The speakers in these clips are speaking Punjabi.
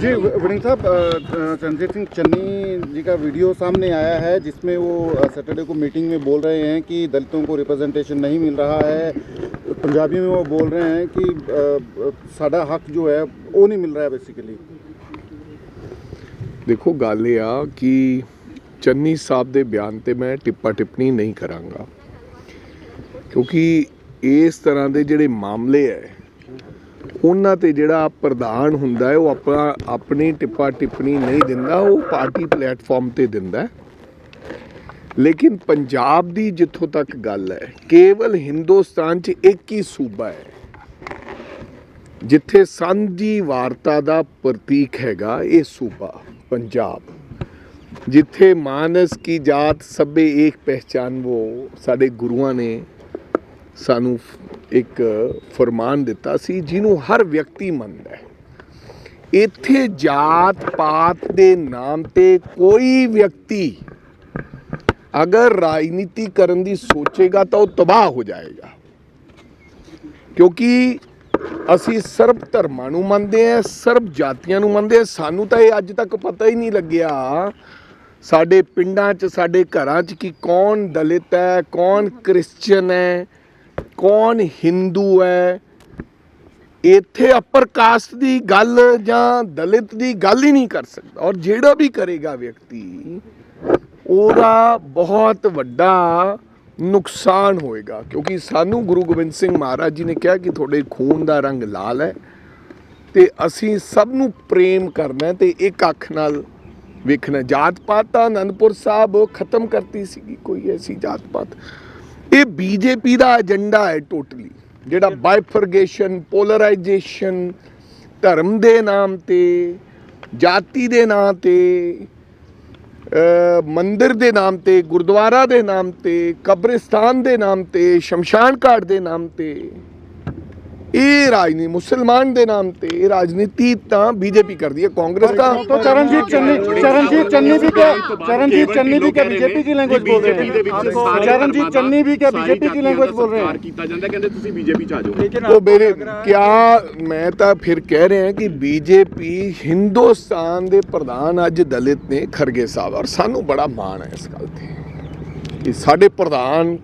जी वरिंग साहब अ, अ, चंद्रजीत सिंह चन्नी जी का वीडियो सामने आया है जिसमें वो अ, सैटरडे को मीटिंग में बोल रहे हैं कि दलितों को रिप्रेजेंटेशन नहीं मिल रहा है पंजाबी में वो बोल रहे हैं कि अ, अ, साडा हक जो है वो नहीं मिल रहा है बेसिकली ਦੇਖੋ ਗੱਲ ਇਹ ਆ ਕਿ ਚੰਨੀ ਸਾਹਿਬ ਦੇ ਬਿਆਨ ਤੇ ਮੈਂ ਟਿੱਪਾ ਟਿੱਪਣੀ ਨਹੀਂ ਕਰਾਂਗਾ ਕਿਉਂਕਿ ਇਸ ਤਰ੍ਹਾਂ ਦੇ ਜਿਹੜੇ ਮਾਮਲੇ ਐ ਉਹਨਾਂ ਤੇ ਜਿਹੜਾ ਪ੍ਰਧਾਨ ਹੁੰਦਾ ਹੈ, ਉਹ ਆਪਣਾ ਆਪਣੀ ਟਿੱਪਾ ਟਿੱਪਣੀ ਨਹੀਂ ਦਿੰਦਾ, ਉਹ ਪਾਰਟੀ ਪਲੇਟਫਾਰਮ ਤੇ ਦਿੰਦਾ ਲੇਕਿਨ ਪੰਜਾਬ ਦੀ ਜਿੱਥੋਂ ਤੱਕ ਗੱਲ ਹੈ, ਕੇਵਲ ਹਿੰਦੁਸਤਾਨ 'ਚ ਇੱਕ ਹੀ ਸੂਬਾ ਹੈ, ਜਿੱਥੇ ਸਾਂਝੀ ਵਾਰਤਾ ਦਾ ਪ੍ਰਤੀਕ ਹੈਗਾ ਇਹ ਸੂਬਾ, ਪੰਜਾਬ। ਜਿੱਥੇ ਮਾਨਸ ਕੀ ਜਾਤ ਸਭੇ ਏਕ ਪਹਿਚਾਨ, ਉਹ ਸਾਡੇ ਗੁਰੂਆਂ ਨੇ ਸਾਨੂੰ ਇੱਕ ਫਰਮਾਨ ਦਿੱਤਾ ਸੀ, ਜਿਹਨੂੰ ਹਰ ਵਿਅਕਤੀ ਮੰਨਦਾ ਹੈ। ਇੱਥੇ ਜਾਤ ਪਾਤ ਦੇ ਨਾਮ ਤੇ ਕੋਈ ਵਿਅਕਤੀ ਅਗਰ ਰਾਜਨੀਤੀ ਕਰਨ ਦੀ ਸੋਚੇਗਾ ਤਾਂ ਉਹ ਤਬਾਹ ਹੋ ਜਾਏਗਾ। ਕਿਉਂਕਿ ਅਸੀਂ ਸਰਬ ਧਰਮਾਂ ਨੂੰ ਮੰਨਦੇ ਆ ਸਰਬ ਜਾਤੀਆਂ ਨੂੰ ਮੰਨਦੇ ਆ ਸਾਨੂੰ ਤਾਂ ਇਹ ਅੱਜ ਤੱਕ ਪਤਾ ਹੀ ਨਹੀਂ ਲੱਗਿਆ ਸਾਡੇ ਪਿੰਡਾਂ 'ਚ, ਸਾਡੇ ਘਰਾਂ 'ਚ ਕਿ ਕੌਣ ਦਲਿਤ ਹੈ, ਕੌਣ ਕ੍ਰਿਸਚੀਅਨ ਹੈ। ਕੌਣ ਹਿੰਦੂ ਹੈ? ਇੱਥੇ ਅਪਰ ਕਾਸਟ ਦੀ ਗੱਲ ਜਾਂ ਦਲਿਤ ਦੀ ਗੱਲ ਹੀ ਨਹੀਂ ਕਰ ਸਕਦਾ। ਔਰ ਜਿਹੜਾ ਵੀ ਕਰੇਗਾ ਵਿਅਕਤੀ, ਉਹਦਾ ਬਹੁਤ ਵੱਡਾ ਨੁਕਸਾਨ ਹੋਏਗਾ। ਕਿਉਂਕਿ ਸਾਨੂੰ ਗੁਰੂ ਗੋਬਿੰਦ ਸਿੰਘ ਮਹਾਰਾਜ ਜੀ ਨੇ ਕਿਹਾ ਕਿ ਤੁਹਾਡੇ ਖੂਨ ਦਾ ਰੰਗ ਲਾਲ ਹੈ ਤੇ ਅਸੀਂ ਸਭ ਨੂੰ ਪ੍ਰੇਮ ਕਰਨਾ ਹੈ ਤੇ ਇੱਕ ਅੱਖ ਨਾਲ ਵੇਖਣਾ ਜਾਤ ਪਾਤ ਤਾਂ ਅਨੰਦਪੁਰ ਸਾਹਿਬ ਖਤਮ ਕਰਤੀ ਸੀਗੀ, ਕੋਈ ਐਸੀ ਜਾਤ ਪਾਤ ਇਹ ਬੀਜੇਪੀ ਦਾ ਏਜੰਡਾ ਹੈ ਟੋਟਲੀ ਜਿਹੜਾ ਬਾਈਫਰਗੇਸ਼ਨ ਪੋਲਰਾਈਜੇਸ਼ਨ ਧਰਮ ਦੇ ਨਾਮ ਤੇ ਜਾਤੀ ਦੇ ਨਾਂ ਤੇ ਅ, ਮੰਦਿਰ ਦੇ ਨਾਮ ਤੇ ਗੁਰਦੁਆਰਾ ਦੇ ਨਾਮ ਤੇ ਕਬਰਿਸਤਾਨ ਦੇ ਨਾਮ ਤੇ ਸ਼ਮਸ਼ਾਨ ਘਾਟ ਦੇ ਨਾਮ ਤੇ ਇਹ ਰਾਜਨੀਤੀ ਮੁਸਲਮਾਨ ਦੇ ਨਾਮ ਤੇ ਇਹ ਰਾਜਨੀਤੀ ਤਾਂ ਬੀਜੇਪੀ ਕਰਦੀ ਹੈ ਕਾਂਗਰਸ ਤਾਂ तो चरणजीत चन्नी चरणजीत चन्नी भी क्या चरणजीत चन्नी भी क्या बीजेपी की लैंग्वेज बोल रहे हैं चरणजीत चन्नी भी क्या बीजेपी की लैंग्वेज बोल रहे हैं ਕੀਤਾ ਜਾਂਦਾ ਕਹਿੰਦੇ ਤੁਸੀਂ ਬੀਜੇਪੀ ਚ ਆ ਜਾਓ ਉਹ ਮੇਰੇ ਕਿਆ ਮੈਂ ਤਾਂ ਫਿਰ ਕਹਿ ਰਿਹਾ ਕਿ ਬੀਜੇਪੀ ਹਿੰਦੁਸਤਾਨ ਦੇ ਪ੍ਰਧਾਨ ਅੱਜ ਦਲਿਤ ਨੇ ਖਰਗੇ ਸਾਹਿਬ ਔਰ ਸਾਨੂੰ ਬੜਾ ਮਾਣ ਹੈ ਇਸ ਗੱਲ ਤੇ ਕਿ ਸਾਡੇ ਪ੍ਰਧਾਨ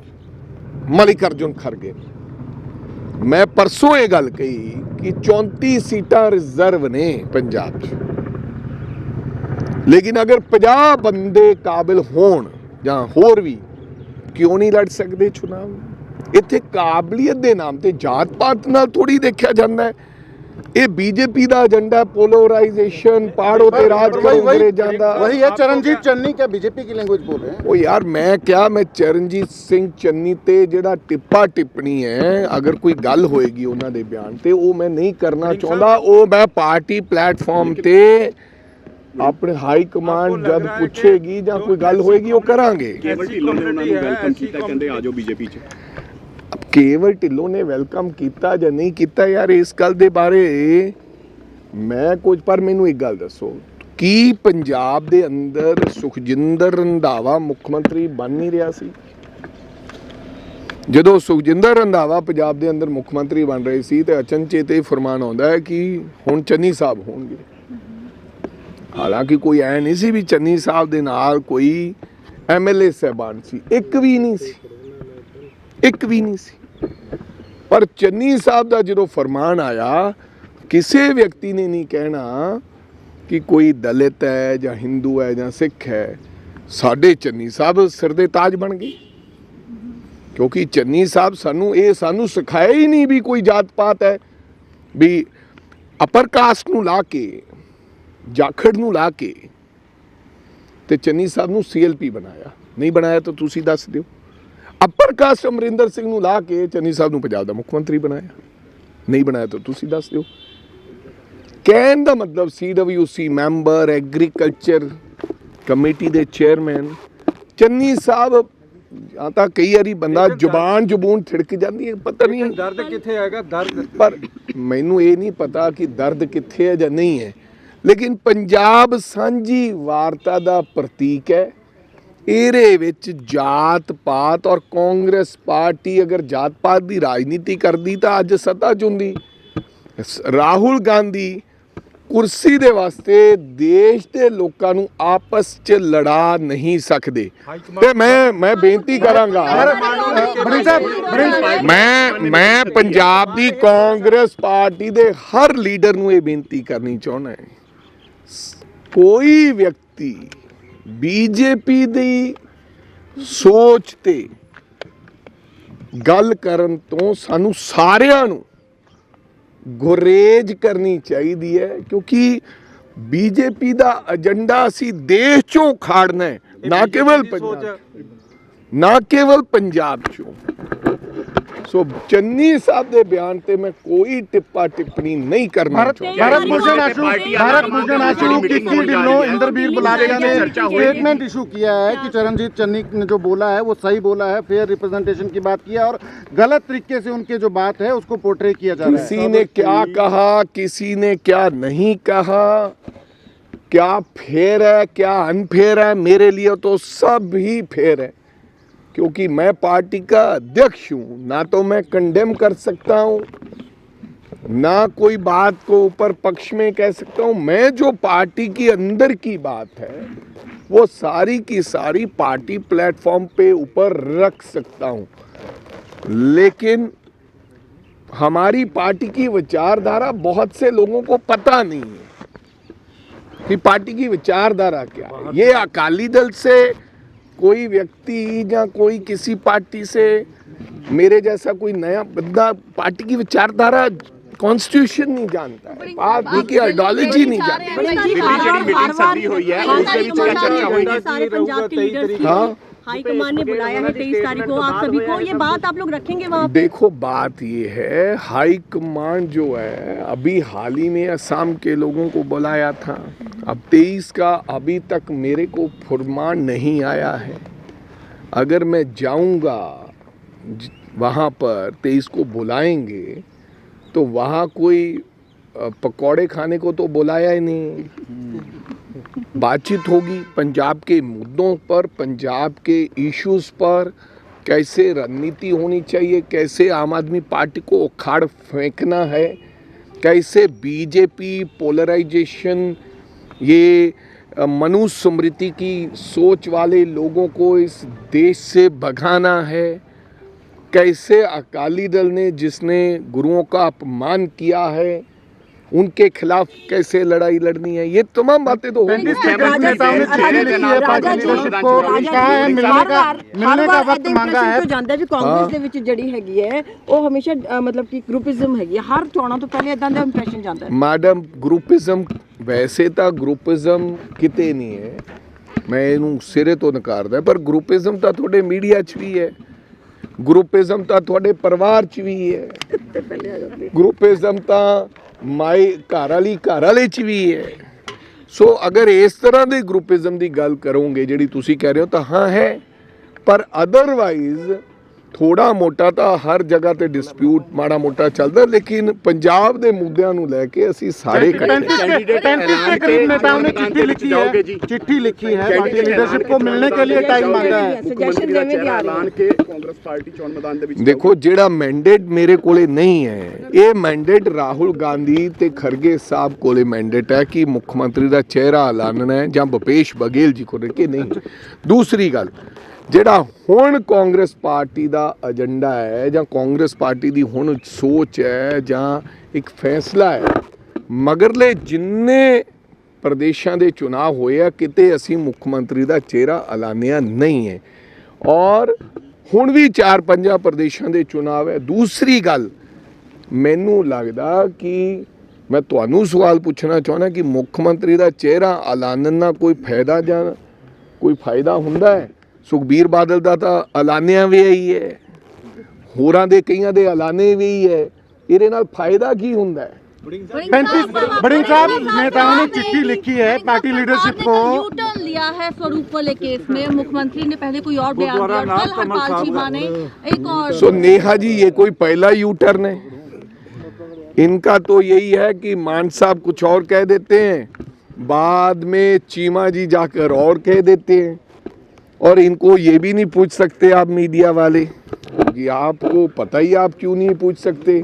ਮਲਿਕ ਅਰਜੁਨ ਖਰਗੇ ਨੇ। ਮੈਂ ਪਰਸੋਂ ਇਹ ਗੱਲ ਕਹੀ ਕਿ 34 ਸੀਟਾਂ ਰਿਜ਼ਰਵ ਨੇ ਪੰਜਾਬ 'ਚ। ਲੇਕਿਨ ਅਗਰ 50 ਬੰਦੇ ਕਾਬਿਲ ਹੋਣ ਜਾਂ ਹੋਰ ਵੀ, ਕਿਉਂ ਨਹੀਂ ਲੜ ਸਕਦੇ ਚੁਣਾਵ? ਇੱਥੇ ਕਾਬਲੀਅਤ ਦੇ ਨਾਮ ਤੇ ਜਾਤ ਪਾਤ ਨਾਲ ਥੋੜੀ ਦੇਖਿਆ ਜਾਂਦਾ ਹੈ। ਇਹ ਬੀਜੇਪੀ ਦਾ ਏਜੰਡਾ ਪੋਲਰਾਈਜੇਸ਼ਨ ਪਾੜੋ ਤੇ ਰਾਜ ਕਰੋ वही ਅੰਗਰੇਜ਼ਾਂ ਦਾ वही है चरणजीत चन्नी क्या बीजेपी की लैंग्वेज बोल रहे हैं ਉਹ ਯਾਰ ਮੈਂ ਕਿਹਾ ਮੈਂ ਚਰਨਜੀਤ ਸਿੰਘ ਚੰਨੀ ਤੇ ਜਿਹੜਾ ਟਿੱਪਾ ਟਿੱਪਣੀ ਹੈ ਅਗਰ ਕੋਈ ਗੱਲ ਹੋਏਗੀ ਉਹਨਾਂ ਦੇ ਬਿਆਨ ਤੇ ਉਹ ਮੈਂ ਨਹੀਂ ਕਰਨਾ ਚਾਹੁੰਦਾ ਉਹ ਮੈਂ ਪਾਰਟੀ ਪਲੇਟਫਾਰਮ ਤੇ ਆਪਣੇ ਹਾਈ ਕਮਾਂਡ ਜਦ ਪੁੱਛੇਗੀ ਜਾਂ ਕੋਈ ਗੱਲ ਹੋਏਗੀ ਉਹ ਕਰਾਂਗੇ ਕੇਵਲ ਢਿੱਲੋਂ ਨੇ ਉਹਨਾਂ ਨੂੰ ਵੈਲਕਮ ਕੀਤਾ ਕਹਿੰਦੇ ਆ ਜਾਓ ਬੀਜੇਪੀ ਚ ਅਬ ਕੇਵਲ ਢਿੱਲੋਂ ਨੇ ਵੈਲਕਮ ਕੀਤਾ ਜਾਂ ਨਹੀਂ ਕੀਤਾ ਯਾਰ ਇਸ ਗੱਲ ਦੇ ਬਾਰੇ? ਮੈਂ ਕੁਝ, ਪਰ ਮੈਨੂੰ ਇੱਕ ਗੱਲ ਦੱਸੋ। ਕੀ ਪੰਜਾਬ ਦੇ ਅੰਦਰ ਸੁਖਜਿੰਦਰ ਰੰਧਾਵਾ ਮੁੱਖ ਮੰਤਰੀ ਬਣ ਨਹੀਂ ਰਿਹਾ ਸੀ? ਜਦੋਂ ਸੁਖਜਿੰਦਰ ਰੰਧਾਵਾ ਪੰਜਾਬ ਦੇ ਅੰਦਰ ਮੁੱਖ ਮੰਤਰੀ ਬਣ ਰਹੇ ਸੀ ਤੇ ਅਚਨਚੇਤ ਇਹ ਫਰਮਾਨ ਆਉਂਦਾ ਹੈ ਕਿ ਹੁਣ ਚੰਨੀ ਸਾਹਿਬ ਹੋਣਗੇ। ਹਾਲਾਂਕਿ ਕੋਈ ਐ ਨਹੀਂ ਸੀ ਵੀ ਚੰਨੀ ਸਾਹਿਬ ਦੇ ਨਾਲ ਕੋਈ ਐਮਐਲਏ ਸਹਿਬਾਨ ਸੀ। ਇੱਕ ਵੀ ਨਹੀਂ ਸੀ। ਇੱਕ ਵੀ ਨਹੀਂ ਸੀ। ਪਰ ਚੰਨੀ ਸਾਹਿਬ ਦਾ ਜਦੋਂ ਫਰਮਾਨ ਆਇਆ, ਕਿਸੇ ਵਿਅਕਤੀ ਨੇ ਨਹੀਂ ਕਹਿਣਾ ਕਿ ਕੋਈ ਦਲਿਤ ਹੈ ਜਾਂ ਹਿੰਦੂ ਹੈ ਜਾਂ ਸਿੱਖ ਹੈ, ਸਾਡੇ ਚੰਨੀ ਸਾਹਿਬ ਸਿਰ ਦੇ ਤਾਜ ਬਣ ਗਏ। ਕਿਉਂਕਿ ਚੰਨੀ ਸਾਹਿਬ ਸਾਨੂੰ ਇਹ ਸਾਨੂੰ ਸਿਖਾਇਆ ਹੀ ਨਹੀਂ ਵੀ ਕੋਈ ਜਾਤ ਪਾਤ ਹੈ, ਵੀ ਅਪਰ ਕਾਸਟ ਨੂੰ ਲਾ ਕੇ, ਜਾਖੜ ਨੂੰ ਲਾ ਕੇ ਤੇ ਚੰਨੀ ਸਾਹਿਬ ਨੂੰ ਸੀਐਲਪੀ ਬਣਾਇਆ। ਨਹੀਂ ਬਣਾਇਆ ਤਾਂ ਤੁਸੀਂ ਦੱਸ ਦਿਓ। ਅਪਰ ਕਾਸਟ ਅਮਰਿੰਦਰ ਸਿੰਘ ਨੂੰ ਲਾ ਕੇ ਚੰਨੀ ਸਾਹਿਬ ਨੂੰ ਪੰਜਾਬ ਦਾ ਮੁੱਖ ਮੰਤਰੀ ਬਣਾਇਆ। ਨਹੀਂ ਬਣਾਇਆ ਤਾਂ ਤੁਸੀਂ ਦੱਸ ਦਿਓ। ਕਹਿਣ ਦਾ ਮਤਲਬ ਸੀਡਬਲਯੂਸੀ ਮੈਂਬਰ ਐਗਰੀਕਲਚਰ ਕਮੇਟੀ ਦੇ ਚੇਅਰਮੈਨ। ਚੰਨੀ ਸਾਹਿਬ ਜਾਂ ਤਾਂ ਕਈ ਵਾਰੀ ਬੰਦਾ ਜ਼ੁਬਾਨ ਜ਼ੁਬੂਨ ਠਿੜਕ ਜਾਂਦੀ ਹੈ ਪਤਾ ਨਹੀਂ। ਦਰਦ ਕਿੱਥੇ ਆਏਗਾ ਦਰਦ ਪਰ ਮੈਨੂੰ ਇਹ ਨਹੀਂ ਪਤਾ ਕਿ ਦਰਦ ਕਿੱਥੇ ਹੈ ਜਾਂ ਨਹੀਂ ਹੈ। ਲੇਕਿਨ ਪੰਜਾਬ ਸਾਂਝੀ ਵਾਰਤਾ ਦਾ ਪ੍ਰਤੀਕ ਹੈ। ਇਹਦੇ ਵਿੱਚ ਜਾਤ ਪਾਤ ਔਰ ਕਾਂਗਰਸ ਪਾਰਟੀ ਅਗਰ ਜਾਤ ਪਾਤ ਦੀ ਰਾਜਨੀਤੀ ਕਰਦੀ ਤਾਂ ਅੱਜ ਸੱਤਾ ਚ ਹੁੰਦੀ ਸ- ਰਾਹੁਲ ਗਾਂਧੀ ਕੁਰਸੀ ਦੇ ਵਾਸਤੇ ਦੇਸ਼ ਦੇ ਲੋਕਾਂ ਨੂੰ ਆਪਸ 'ਚ ਲੜਾ ਨਹੀਂ ਸਕਦੇ। ਤੇ ਮੈਂ ਮੈਂ ਬੇਨਤੀ ਕਰਾਂਗਾ। ਮੈਂ ਮੈਂ ਪੰਜਾਬ ਦੀ ਕਾਂਗਰਸ ਪਾਰਟੀ ਦੇ ਹਰ ਲੀਡਰ ਨੂੰ ਇਹ ਬੇਨਤੀ ਕਰਨੀ ਚਾਹੁੰਦਾ ਹਾਂ। ਕੋਈ ਵਿਅਕਤੀ ਬੀਜੇਪੀ ਦੀ ਸੋਚ ਤੇ ਗੱਲ ਕਰਨ ਤੋਂ ਸਾਨੂੰ ਸਾਰਿਆਂ ਨੂੰ ਗੁਰੇਜ ਕਰਨੀ ਚਾਹੀਦੀ ਹੈ ਕਿਉਂਕਿ ਬੀਜੇਪੀ ਦਾ ਏਜੰਡਾ ਅਸੀਂ ਦੇਸ਼ ਚੋਂ ਖਾੜਨਾ ਹੈ ਨਾ ਕੇਵਲ ਪੰਜਾਬ ਨਾ ਕੇਵਲ ਪੰਜਾਬ ਚੋਂ। ਸੋ ਚੰਨੀ ਸਾਹਿਬ ਦੇ ਬਿਆਨ ਤੇ ਮੈਂ ਕੋਈ ਟਿੱਪਾ ਟਿੱਪਣੀ ਨਹੀਂ ਕਰਨਾ भारत ਚਾਹੁੰਦਾ भारत भूषण आशु भारत भूषण आशु की ढिल्लों इंद्रवीर बुलारिया ने स्टेटमेंट इशू किया है कि चरणजीत चन्नी ने जो बोला है वो सही बोला है फेयर रिप्रेजेंटेशन की बात किया और गलत तरीके से उनके जो बात है उसको पोर्ट्रे किया जा रहा है किसी ने क्या कहा किसी ने क्या नहीं कहा क्या फेयर है क्या अनफेयर है मेरे लिए तो सब ही फेयर है क्योंकि मैं पार्टी का अध्यक्ष हूँ, ना तो मैं कंडेम कर सकता हूँ, ना कोई बात को ऊपर पक्ष में कह सकता हूँ। मैं जो पार्टी की अंदर की बात है, वो सारी की सारी पार्टी प्लेटफॉर्म पे ऊपर रख सकता हूँ। लेकिन हमारी पार्टी की विचारधारा बहुत से लोगों को पता नहीं है कि पार्टी की विचारधारा क्या है। ये अकाली दल से कोई व्यक्ति या कोई किसी पार्टी से मेरे जैसा कोई नया बदला पार्टी की विचारधारा कॉन्स्टिट्यूशन नहीं जानता है। बात की आइडियोलॉजी नहीं जानता। हाँ हाईकमान ने बुलाया है तेईस तारीख को। आप सभी को ये बात आप लोग रखेंगे वहाँ देखो बात ये है हाई कमांड जो है अभी हाल ही में असम के लोगों को बुलाया था। अब तेईस का अभी तक मेरे को फुरमान नहीं आया है। अगर मैं जाऊँगा वहाँ पर तेईस को बुलाएँगे तो वहाँ कोई पकौड़े खाने को तो बुलाया ही नहीं। बातचीत होगी पंजाब के मुद्दों पर पंजाब के इश्यूज़ पर कैसे रणनीति होनी चाहिए कैसे आम आदमी पार्टी को उखाड़ फेंकना है कैसे बीजेपी पोलराइजेशन ये अ, मनुष्य स्मृति की सोच वाले लोगों को इस देश से भगाना है कैसे अकाली दल ने जिसने गुरुओं का अपमान किया है उनके खिलाफ कैसे लड़ाई लड़नी है ये तमाम बातें तो होंगी कैबिनेट नेताओं ने चिट्ठी लिखी है पार्टी लीडरशिप को कहा है मिलने का मिलने का वक्त मांगा है ਜਾਂਦਾ ਵੀ ਕਾਂਗਰਸ ਦੇ ਵਿੱਚ ਜਿਹੜੀ ਹੈਗੀ ਹੈ ਉਹ ਹਮੇਸ਼ਾ ਅ, ਮਤਲਬ ਕਿ ਗਰੁੱਪਿਜ਼ਮ ਹੈਗੀ ਹੈ ਹਰ ਚੋਣਾਂ ਤੋਂ ਪਹਿਲੇ ਇਦਾਂ ਦਾ ਇੰਪ੍ਰੈਸ਼ਨ ਜਾਂਦਾ ਹੈ ਮੈਡਮ ਗਰੁੱਪਿਜ਼ਮ ਵੈਸੇ ਤਾਂ ਗਰੁੱਪਿਜ਼ਮ ਕਿਤੇ ਨਹੀਂ ਹੈ ਮੈਂ ਇਹਨੂੰ ਸਿਰੇ ਤੋਂ ਨਕਾਰਦਾ ਪਰ ਗਰੁੱਪਿਜ਼ਮ ਤਾਂ ਤੁਹਾਡੇ ਮੀਡੀਆ 'ਚ ਵੀ ਹੈ ਗਰੁੱਪਿਜ਼ਮ ਤਾਂ ਤੁਹਾਡੇ ਪਰਿਵਾਰ 'ਚ ਵੀ ਹੈ। ਗਰੁੱਪਿਜ਼ਮ ਤਾਂ ਮਾਈ ਘਰ ਵਾਲੀ ਘਰ ਵਾਲੇ 'ਚ ਵੀ ਹੈ। ਸੋ ਅਗਰ ਇਸ ਤਰ੍ਹਾਂ ਦੇ ਗਰੁੱਪਿਜ਼ਮ ਦੀ ਗੱਲ ਕਰੋਗੇ, ਜਿਹੜੀ ਤੁਸੀਂ ਕਹਿ ਰਹੇ ਹੋ, ਤਾਂ ਹਾਂ ਹੈ। ਪਰ ਅਦਰਵਾਈਜ਼ ਥੋੜਾ ਮੋਟਾ ਤਾਂ ਹਰ ਜਗ੍ਹਾ ਤੇ ਡਿਸਪਿਊਟ ਮਾੜਾ ਮੋਟਾ ਚੱਲਦਾ ਲੇਕਿਨ ਪੰਜਾਬ ਦੇ ਮੁੱਦਿਆਂ ਨੂੰ ਲੈ ਕੇ ਅਸੀਂ ਸਾਰੇ ਇਕੱਠੇ पैंतीस के पैंतीस के करीब नेताओं ने चिट्ठी लिखी है चिट्ठी लिखी है पार्टी लीडरशिप को मिलने के लिए टाइम मांगा है ਸੁਜੈਸ਼ਨ ਦਾ ਜਿਵੇਂ ਦੀ ਆ ਚਿਹਰਾ ਰਹੀ ਐਲਾਨ ਹੈ ਕੇ ਕਾਂਗਰਸ ਪਾਰਟੀ ਚੋਣ ਮੈਦਾਨ ਦੇ ਵਿੱਚ ਦੇਖੋ ਜਿਹੜਾ ਮੈਂਡੇਟ ਮੇਰੇ ਕੋਲੇ ਨਹੀਂ ਹੈ ਇਹ ਮੈਂਡੇਟ ਰਾਹੁਲ ਗਾਂਧੀ ਤੇ ਖਰਗੇ ਸਾਹਿਬ ਕੋਲੇ ਮੈਂਡੇਟ ਹੈ ਕਿ ਮੁੱਖ ਮੰਤਰੀ ਦਾ ਚਿਹਰਾ ਐਲਾਨਣਾ ਹੈ ਜਾਂ ਭੁਪੇਸ਼ ਬਘੇਲ ਜੀ ਕੋਲੇ ਕਿ ਨਹੀਂ ਦੂਸਰੀ ਗੱਲ ਜਿਹੜਾ ਹੁਣ ਕਾਂਗਰਸ ਪਾਰਟੀ ਦਾ ਏਜੰਡਾ ਹੈ ਜਾਂ ਕਾਂਗਰਸ ਪਾਰਟੀ ਦੀ ਹੁਣ ਸੋਚ ਹੈ ਜਾਂ ਇੱਕ ਫੈਸਲਾ ਹੈ, ਮਗਰਲੇ ਜਿੰਨੇ ਪ੍ਰਦੇਸ਼ਾਂ ਦੇ ਚੁਣਾਵ ਹੋਏ ਆ, ਕਿਤੇ ਅਸੀਂ ਮੁੱਖ ਮੰਤਰੀ ਦਾ ਚਿਹਰਾ ਐਲਾਨਿਆ ਨਹੀਂ ਹੈ। ਔਰ ਹੁਣ ਵੀ ਚਾਰ ਪੰਜਾਂ ਪ੍ਰਦੇਸ਼ਾਂ ਦੇ ਚੁਣਾਵ ਹੈ। ਦੂਸਰੀ ਗੱਲ, ਮੈਨੂੰ ਲੱਗਦਾ ਕਿ ਮੈਂ ਤੁਹਾਨੂੰ ਸਵਾਲ ਪੁੱਛਣਾ ਚਾਹੁੰਦਾ ਕਿ ਮੁੱਖ ਮੰਤਰੀ ਦਾ ਚਿਹਰਾ ਐਲਾਨਣ ਨਾਲ ਕੋਈ ਫਾਇਦਾ ਜਾਂ ਕੋਈ ਫਾਇਦਾ ਹੁੰਦਾ ਹੈ? ਸੁਖਬੀਰ ਬਾਦਲ ਦਾ ਤਾਂ ਐਲਾਨਿਆ ਵੀ ਹੀ ਹੈ ਹੋਰਾਂ ਦੇ ਕਈਆਂ ਦੇ ਐਲਾਨੇ ਵੀ ਹੈ ਇਹਦੇ ਨਾਲ ਫਾਇਦਾ ਕੀ ਹੁੰਦਾ ਹੈ पैंतीस बड़िंग साहब नेताओं ने चिट्ठी लिखी है पार्टी लीडरशिप को यू टर्न लिया है स्वरूप वाले केस में मुख्यमंत्री ने पहले कोई और बयान दिया और कल हरपाल चीमा ने एक और सो नेहा जी ये कोई पहला यू टर्न है इनका तो यही है कि मान साहब कुछ और कह देते हैं बाद में चीमा जी जाकर और कह देते हैं और इनको ये भी नहीं पूछ सकते आप मीडिया वाले कि आपको पता ही आप क्यों नहीं पूछ सकते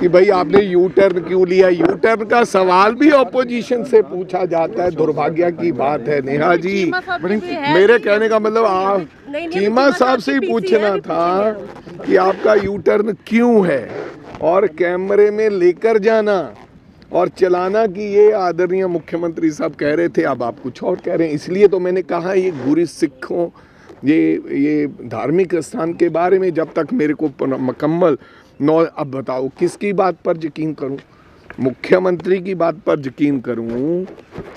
कि भाई आपने यू टर्न क्यों लिया? यू टर्न का सवाल भी ऑपोजिशन से पूछा जाता है। दुर्भाग्य की बात है। नेहा जी मेरे कहने का मतलब आप चीमा साहब से ही पूछना था कि आपका यू टर्न क्यों है? और कैमरे में लेकर जाना। और चलाना कि ये आदरणीय मुख्यमंत्री साहब कह रहे थे, अब आप कुछ और कह रहे हैं। इसलिए तो मैंने कहा, ये गुरु सिखों, ये ये धार्मिक स्थान के बारे में जब तक मेरे को मुकम्मल नौ, अब बताओ, किसकी बात पर यकीन करूँ? मुख्यमंत्री की बात पर यकीन करूँ?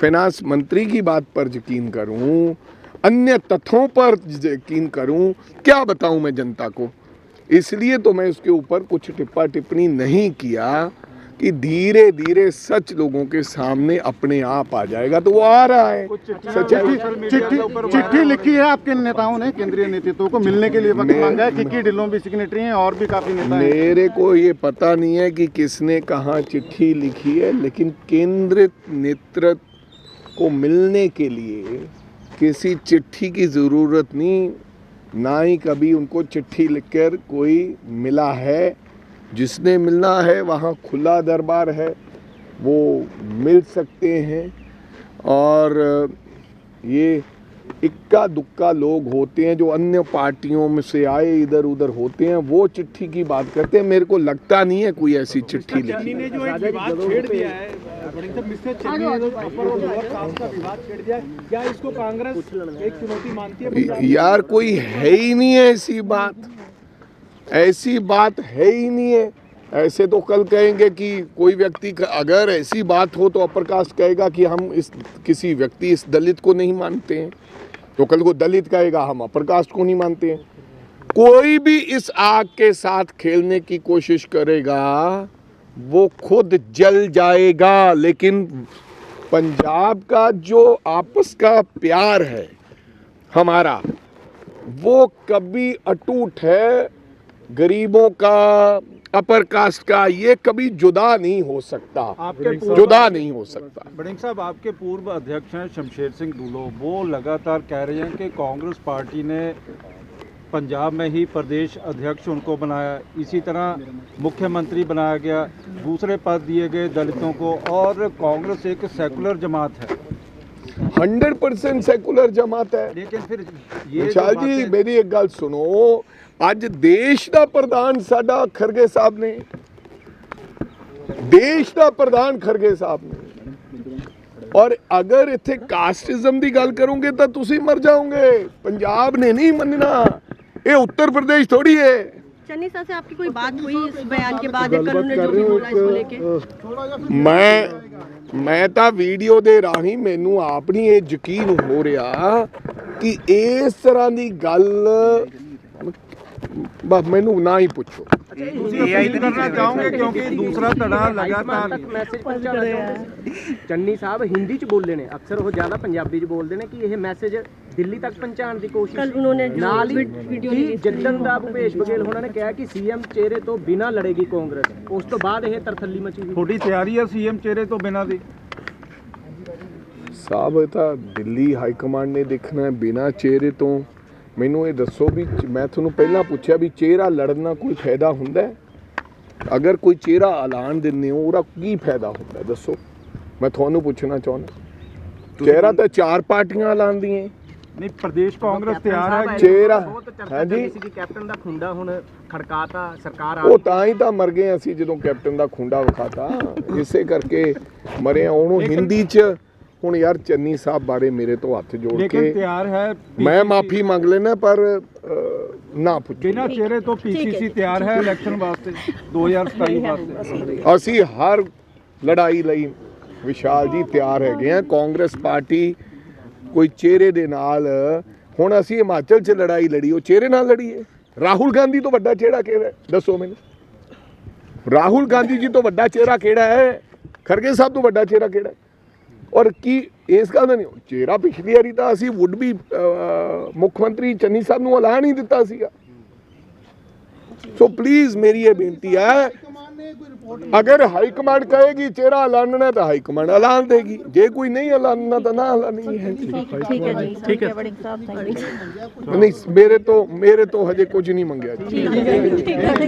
फाइनेंस मंत्री की बात पर यकीन करूँ? अन्य तथ्यों पर यकीन करूँ? क्या बताऊँ मैं जनता को? इसलिए तो मैं उसके ऊपर कुछ टिप्पा टिप्पणी नहीं किया। कि धीरे धीरे सच लोगों के सामने अपने आप आ जाएगा तो वो आ रहा है। सच्चाई चिट्ठी चिट्ठी लिखी है। आपके नेताओं ने केंद्रीय नेतृत्व को मिलने के लिए वक्त मांगा है किक्की ढिल्लों भी सिग्नेटरी हैं और भी काफ़ी नेता मेरे को ये पता नहीं है कि किसने कहाँ चिट्ठी लिखी है लेकिन केंद्रित नेतृत्व को मिलने के लिए किसी चिट्ठी की ज़रूरत नहीं ना ही कभी उनको चिट्ठी लिखकर कोई मिला है। जिसने मिलना है वहाँ खुला दरबार है वो मिल सकते हैं। और ये इक्का दुक्का लोग होते हैं जो अन्य पार्टियों में से आए इधर उधर होते हैं। वो चिट्ठी की बात करते हैं। मेरे को लगता नहीं है कोई ऐसी चिट्ठी लिखी ने जो एक विवाद छेड़ दिया है। मिस्टर चन्नी ने अपर और लोअर कास्ट का विवाद छेड़ दिया है, क्या इसको कांग्रेस एक चुनौती मानती है? यार कोई है ही नहीं है ऐसी बात। ऐसी बात है ही नहीं है। ऐसे तो कल कहेंगे कि कोई व्यक्ति अगर ऐसी बात हो तो अपर कास्ट कहेगा कि हम इस, किसी व्यक्ति, इस दलित को नहीं मानते हैं। तो कल को दलित कहेगा, हम अपर कास्ट को नहीं मानते हैं। कोई भी इस आग के साथ खेलने की कोशिश करेगा, वो खुद जल जाएगा। लेकिन पंजाब का जो आपस का प्यार है, हमारा, वो कभी अटूट है गरीबों का अपर कास्ट का ये कभी जुदा नहीं हो सकता। जुदा नहीं हो सकता। बड़िंग साहब आपके पूर्व अध्यक्ष हैं शमशेर सिंह दूलो वो लगातार कह रहे हैं कि कांग्रेस पार्टी ने पंजाब में ही प्रदेश अध्यक्ष उनको बनाया। इसी तरह मुख्यमंत्री बनाया गया। दूसरे पद दिए गए दलितों को और कांग्रेस एक सेकुलर जमात है। हंड्रेड परसेंट सेकुलर जमात है। लेकिन फिर ये जी मेरी एक गल सुनो। ਅੱਜ ਦੇਸ਼ ਦਾ ਪ੍ਰਧਾਨ ਸਾਡਾ ਖਰਗੇ ਸਾਹਿਬ ਨੇ ਦੇਸ਼ ਦਾ ਪ੍ਰਧਾਨ ਖਰਗੇ ਸਾਹਿਬ ਨੇ ਔਰ ਅਗਰ ਇੱਥੇ ਕਾਸਟਿਜ਼ਮ ਦੀ ਗੱਲ ਕਰੋਗੇ ਤਾਂ ਤੁਸੀਂ ਮਰ ਜਾਓਗੇ ਪੰਜਾਬ ਨੇ ਨਹੀਂ ਮੰਨਣਾ ਇਹ ਉੱਤਰ ਪ੍ਰਦੇਸ਼ ਥੋੜੀ ਹੈ चन्नी साहब से आपकी कोई बात हुई इस बयान के बाद या कल उन्होंने जो भी बोला इसको लेके ਮੈਂ ਮੈਂ ਤਾਂ ਵੀਡੀਓ ਦੇ ਰਾਹੀਂ ਮੈਨੂੰ ਆਪ ਨਹੀਂ ਇਹ ਯਕੀਨ ਹੋ ਰਿਹਾ ਕਿ ਇਸ ਤਰ੍ਹਾਂ ਦੀ ਗੱਲ ਬਸ ਮੈਨੂੰ ਨਾ ਹੀ ਪੁੱਛੋ। ਤੁਸੀਂ ਏਆਈ ਤੇ ਕਰਨਾ ਚਾਹੋਗੇ ਕਿਉਂਕਿ ਦੂਸਰਾ ਧੜਾ ਲਗਾਤਾਰ ਤੱਕ ਮੈਸੇਜ ਪਹੁੰਚਾਉਣਾ ਚਾਹੁੰਦੇ ਚੰਨੀ ਸਾਹਿਬ ਹਿੰਦੀ ਚ ਬੋਲਦੇ ਨੇ। ਅਕਸਰ ਉਹ ਜ਼ਿਆਦਾ ਪੰਜਾਬੀ ਚ ਬੋਲਦੇ ਨੇ ਕਿ ਇਹ ਮੈਸੇਜ ਦਿੱਲੀ ਤੱਕ ਪਹੁੰਚਾਉਣ ਦੀ ਕੋਸ਼ਿਸ਼ ਨਾਲ ਹੀ ਜੱਦਨ ਦਾ ਭੁਪੇਸ਼ ਬਗੇਲ ਉਹਨਾਂ ਨੇ ਕਿਹਾ ਕਿ ਸੀਐਮ ਚਿਹਰੇ ਤੋਂ ਬਿਨਾ ਲੜੇਗੀ ਕਾਂਗਰਸ। ਉਸ ਤੋਂ ਬਾਅਦ ਇਹ ਤਰਥੱਲੀ ਮਚੀ ਥੋੜੀ ਤਿਆਰੀ ਹੈ ਸੀਐਮ ਚਿਹਰੇ ਤੋਂ ਬਿਨਾ ਦੀ? ਸਾਹਿਬ ਇਹ ਤਾਂ ਦਿੱਲੀ ਹਾਈ ਕਮਾਂਡ ਨੇ ਦੇਖਣਾ ਹੈ ਬਿਨਾ ਚਿਹਰੇ ਤੋਂ ਮੈਨੂੰ ਇਹ ਦੱਸੋ ਵੀ ਮੈਂ ਤੁਹਾਨੂੰ ਪਹਿਲਾਂ ਪੁੱਛਿਆ ਵੀ ਚਿਹਰਾ ਲੜਨ ਨਾਲ ਕੋਈ ਫਾਇਦਾ ਹੁੰਦਾ ਹੈ? ਅਗਰ ਕੋਈ ਚਿਹਰਾ ਐਲਾਨ ਦਿੰਦੇ ਹੋ ਉਹਦਾ ਕੀ ਫਾਇਦਾ ਹੁੰਦਾ? ਦੱਸੋ। ਮੈਂ ਤੁਹਾਨੂੰ ਪੁੱਛਣਾ ਚਾਹੁੰਦਾ। ਚਿਹਰਾ ਤਾਂ ਚਾਰ ਪਾਰਟੀਆਂ ਐਲਾਨਦੀਆਂ ਨਹੀਂ ਪ੍ਰਦੇਸ਼ ਕਾਂਗਰਸ ਤਿਆਰ ਹੈ। ਚਿਹਰਾ ਬਹੁਤ ਚਰਚਾ ਹਾਂਜੀ। ਸੀ ਕਿ ਕੈਪਟਨ ਦਾ ਖੁੰਡਾ ਹੁਣ ਖੜਕਾਤਾ ਸਰਕਾਰ ਆ ਉਹ ਤਾਂ ਹੀ ਤਾਂ ਮਰ ਗਏ ਅਸੀਂ ਜਦੋਂ ਕੈਪਟਨ ਦਾ ਖੁੰਡਾ ਵਿਖਾਤਾ। ਇਸੇ ਕਰਕੇ ਮਰੇ ਆ ਉਹਨੂੰ ਹਿੰਦੀ 'ਚ ਹੁਣ ਯਾਰ ਚੰਨੀ ਸਾਹਿਬ ਬਾਰੇ ਮੇਰੇ ਤੋਂ ਹੱਥ ਜੋੜ ਲੇਕਿਨ ਕੇ ਤਿਆਰ ਹੈ ਮੈਂ ਮਾਫੀ ਮੰਗ ਲੈਣਾ ਪਰ ਅ, ਨਾ ਪੁੱਛੋ। ਬਿਨਾਂ ਚਿਹਰੇ ਤੋਂ ਪੀਸੀਸੀ ਤਿਆਰ ਹੈ ਇਲੈਕਸ਼ਨ ਵਾਸਤੇ 2027 ਵਾਸਤੇ। ਅਸੀਂ ਹਰ ਲੜਾਈ ਲਈ ਵਿਸ਼ਾਲ ਜੀ ਤਿਆਰ ਹੈਗੇ ਆ ਕਾਂਗਰਸ ਪਾਰਟੀ ਕੋਈ ਚਿਹਰੇ ਦੇ ਨਾਲ ਹੁਣ ਅਸੀਂ ਹਿਮਾਚਲ 'ਚ ਲੜਾਈ ਲੜੀ ਉਹ ਚਿਹਰੇ ਨਾਲ ਲੜੀਏ ਰਾਹੁਲ ਗਾਂਧੀ ਤੋਂ ਵੱਡਾ ਚਿਹਰਾ ਕਿਹੜਾ ਹੈ? ਦੱਸੋ ਮੈਨੂੰ। ਰਾਹੁਲ ਗਾਂਧੀ ਜੀ ਤੋਂ ਵੱਡਾ ਚਿਹਰਾ ਕਿਹੜਾ ਹੈ? ਖਰਗੇ ਸਾਹਿਬ ਤੋਂ ਵੱਡਾ ਚਿਹਰਾ ਕਿਹੜਾ ਹੈ? ਔਰ ਕੀ ਇਸ ਗੱਲ ਦਾ ਨਹੀਂ ਚਿਹਰਾ ਪਿਛਲੀ ਵਾਰੀ ਤਾਂ ਅਸੀਂ ਵੁੱਡ ਵੀ ਮੁੱਖ ਮੰਤਰੀ ਚੰਨੀ ਸਾਹਿਬ ਨੂੰ ਐਲਾਨ ਹੀ ਦਿੱਤਾ ਸੀਗਾ। ਸੋ ਪਲੀਜ਼ ਮੇਰੀ ਇਹ ਬੇਨਤੀ ਹੈ ਅਗਰ ਹਾਈ ਕਮਾਂਡ ਕਹੇਗੀ ਚਿਹਰਾ ਐਲਾਨਣਾ ਤਾਂ ਹਾਈ ਕਮਾਂਡ ਐਲਾਨ ਦੇਗੀ। ਜੇ ਕੋਈ ਨਹੀਂ ਐਲਾਨਣਾ ਤਾਂ ਨਾ ਐਲਾਨੀ ਹੈ। ਠੀਕ ਹੈ ਠੀਕ ਹੈ ਨਹੀਂ ਮੇਰੇ ਤੋਂ ਮੇਰੇ ਤੋਂ ਹਜੇ ਕੁਝ ਨਹੀਂ ਮੰਗਿਆ ਜੀ।